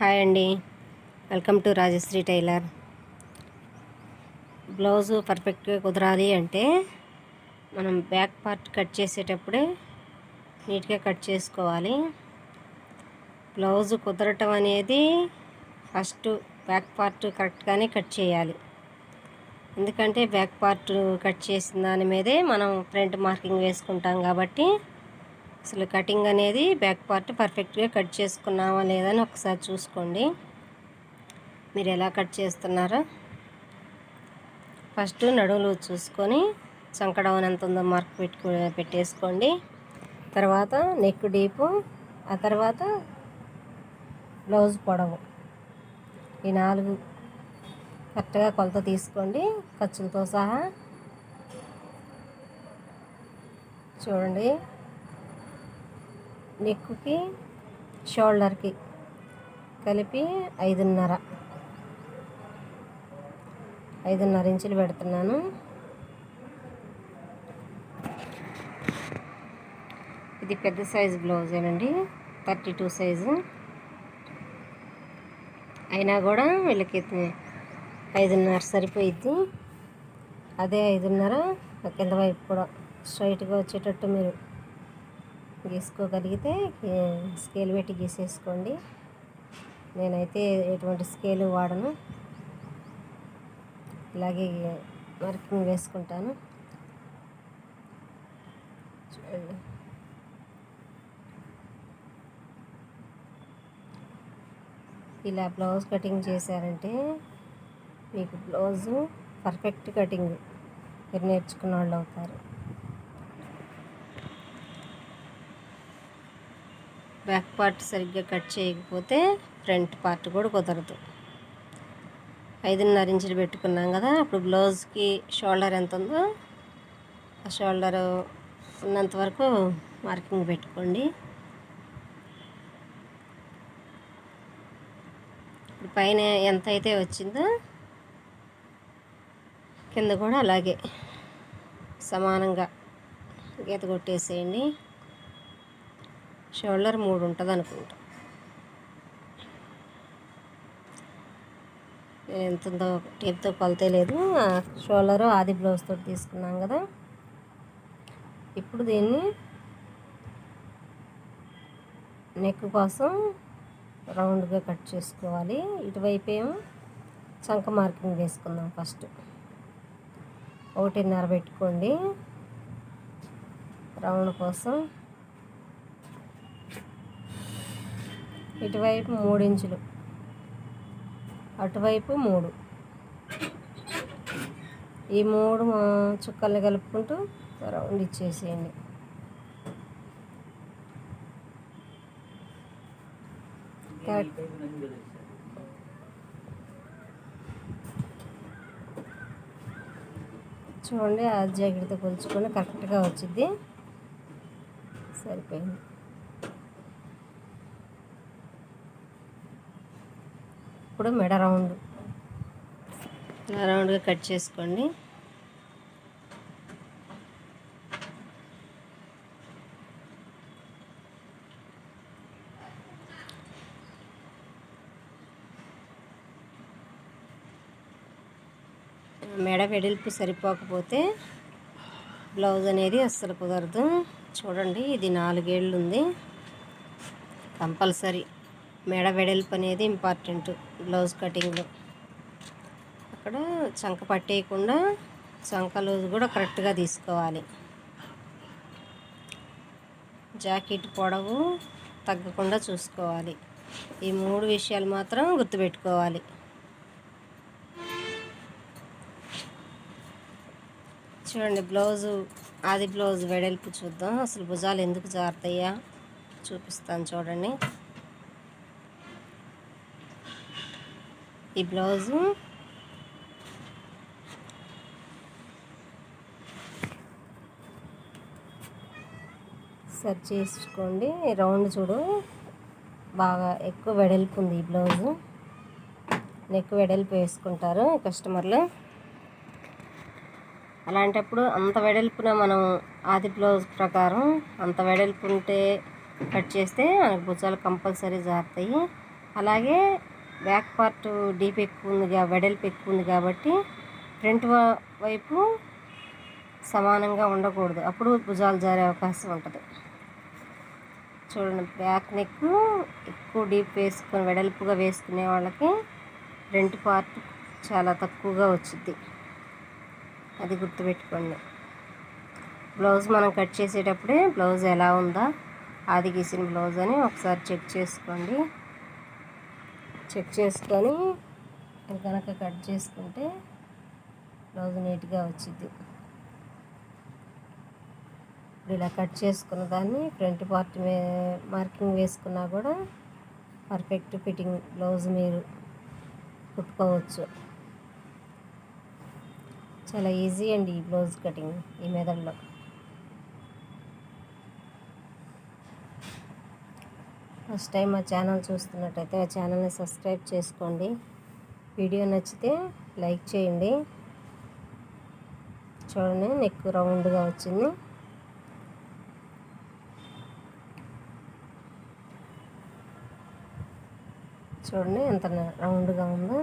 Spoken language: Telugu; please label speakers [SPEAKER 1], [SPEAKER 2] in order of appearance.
[SPEAKER 1] హాయ్ అండి. Welcome to Rajashree tailor. Blouse పర్ఫెక్ట్గా కుదరాలి అంటే మనం బ్యాక్ పార్ట్ కట్ చేసేటప్పుడే నీట్గా కట్ చేసుకోవాలి. బ్లౌజు కుదరటం అనేది ఫస్ట్ బ్యాక్ పార్ట్ కరెక్ట్గానే కట్ చేయాలి. ఎందుకంటే బ్యాక్ పార్ట్ కట్ చేసిన దాని మీదే మనం ఫ్రంట్ మార్కింగ్ వేసుకుంటాం కాబట్టి అసలు కటింగ్ అనేది బ్యాక్ పార్ట్ పర్ఫెక్ట్గా కట్ చేసుకున్నామా లేదని ఒకసారి చూసుకోండి. మీరు ఎలా కట్ చేస్తున్నారో. ఫస్ట్ నడుములు చూసుకొని చంకడం ఎంత ఉందో మార్క్ పెట్టుకు పెట్టేసుకోండి. తర్వాత నెక్ డీపు ఆ తర్వాత బ్లౌజ్ పొడవు. ఈ నాలుగు కరెక్ట్గా కొలత తీసుకోండి. ఖర్చులతో సహా. చూడండి. నెక్కుకి షోల్డర్కి కలిపి ఐదున్నర. ఐదున్నర ఇంచులు పెడుతున్నాను. ఇది పెద్ద సైజు బ్లౌజేనండి థర్టీ టూ సైజు. అయినా కూడా వీళ్ళకి ఐదున్నర సరిపోయిద్ది. అదే ఐదున్నర కింద వైపు కూడా స్ట్రైట్గా వచ్చేటట్టు మీరు గీసుకోగలిగితే స్కేల్ పెట్టి గీసేసుకోండి. నేనైతే ఎటువంటి స్కేలు వాడను. ఇలాగే మార్కింగ్ వేసుకుంటాను. చూడండి. ఇలా బ్లౌజ్ కటింగ్ చేశారంటే మీకు బ్లౌజు పర్ఫెక్ట్ కటింగ్. మీరు నేర్చుకున్న వాళ్ళు అవుతారు. బ్యాక్ పార్ట్ సరిగ్గా కట్ చేయకపోతే ఫ్రంట్ పార్ట్ కూడా కుదరదు. ఐదున్నర ఇంచులు పెట్టుకున్నాం కదా అప్పుడు బ్లౌజ్కి షోల్డర్ ఎంత ఉందో ఆ షోల్డర్ ఉన్నంత వరకు మార్కింగ్ పెట్టుకోండి. ఇప్పుడు పైన ఎంత అయితే వచ్చిందో కింద కూడా అలాగే సమానంగా గీత కొట్టేసేయండి. షోల్డర్ మూడు ఉంటుంది అనుకుంటా. ఎంత ఉందో టేప్తో కొలతే లేదు. షోల్డరు ఆది బ్లౌజ్ తోటి తీసుకున్నాం కదా. ఇప్పుడు దీన్ని నెక్ కోసం రౌండ్గా కట్ చేసుకోవాలి. ఇటువైపు ఏమో చంక మార్కింగ్ వేసుకుందాం ఫస్ట్. ఒకటిన్నర పెట్టుకోండి. రౌండ్ కోసం ఇటువైపు మూడు ఇంచులు అటువైపు మూడు. ఈ మూడు చుక్కల్ని కలుపుకుంటూ రౌండ్ ఇచ్చేసేయండి. కరెక్ట్ చూడండి ఆ జాకెట్తో కొలుచుకొని కరెక్ట్గా వచ్చింది. సరిపోయింది. ఇప్పుడు మెడ రౌండ్. రౌండ్గా కట్ చేసుకోండి. మెడ వెడల్పు సరిపోకపోతే బ్లౌజ్ అనేది అస్సలు కుదరదు. చూడండి ఇది నాలుగేళ్ళు ఉంది. కంపల్సరీ. మెడ వెడల్పు అనేది ఇంపార్టెంట్ బ్లౌజ్ కటింగ్లో. అక్కడ చంక పట్టేయకుండా చంక లూజ్ కూడా కరెక్ట్గా తీసుకోవాలి. జాకెట్ పొడవు తగ్గకుండా చూసుకోవాలి. ఈ మూడు విషయాలు మాత్రం గుర్తుపెట్టుకోవాలి. చూడండి బ్లౌజు ఆది బ్లౌజ్ వెడల్పు చూద్దాం. అసలు భుజాలు ఎందుకు జారుతాయా? చూపిస్తాను చూడండి. ఈ బ్లౌజు. సెర్చ్ చేసుకోండి. రౌండ్ చూడు. బాగా ఎక్కువ వెడల్పు ఉంది ఈ బ్లౌజు. నెక్ వెడల్పు వేసుకుంటారు కస్టమర్లు. అలాంటప్పుడు అంత వెడల్పున మనం ఆది బ్లౌజ్ ప్రకారం అంత వెడల్పు ఉంటే కట్ చేస్తే మనకు భుజాలు కంపల్సరీ జారుతాయి. అలాగే బ్యాక్ పార్ట్ డీప్ ఎక్కువ ఉంది వెడల్పు ఎక్కువ ఉంది కాబట్టి ఫ్రంట్ వైపు సమానంగా ఉండకూడదు. అప్పుడు భుజాలు జారే అవకాశం ఉంటుంది. చూడండి బ్యాక్ నెక్ ఎక్కువ డీప్ వేసుకొని వెడల్పుగా వేసుకునే వాళ్ళకి ఫ్రంట్ పార్ట్ చాలా తక్కువగా వచ్చింది అది గుర్తుపెట్టుకోండి. బ్లౌజ్ మనం కట్ చేసేటప్పుడే బ్లౌజ్ ఎలా ఉందా ఆది గీసిన బ్లౌజ్ అని ఒకసారి చెక్ చేసుకోండి. చెక్ చేసుకొని కనుక కట్ చేసుకుంటే బ్లౌజ్ నీట్గా వచ్చింది ఇప్పుడు ఇలా కట్ చేసుకున్న దాన్ని ఫ్రంట్ పార్ట్ మే మార్కింగ్ వేసుకున్నా కూడా పర్ఫెక్ట్ ఫిట్టింగ్ బ్లౌజ్ మీరు కుట్టుకోవచ్చు. చాలా ఈజీ అండి ఈ బ్లౌజ్ కటింగ్ ఈ మెదడులో. ఫస్ట్ టైం మా ఛానల్ చూస్తున్నట్టయితే ఆ ఛానల్ని సబ్స్క్రైబ్ చేసుకోండి. వీడియో నచ్చితే లైక్ చేయండి. చూడండి నెక్ రౌండ్గా వచ్చింది. చూడండి ఎంత రౌండ్గా ఉందో.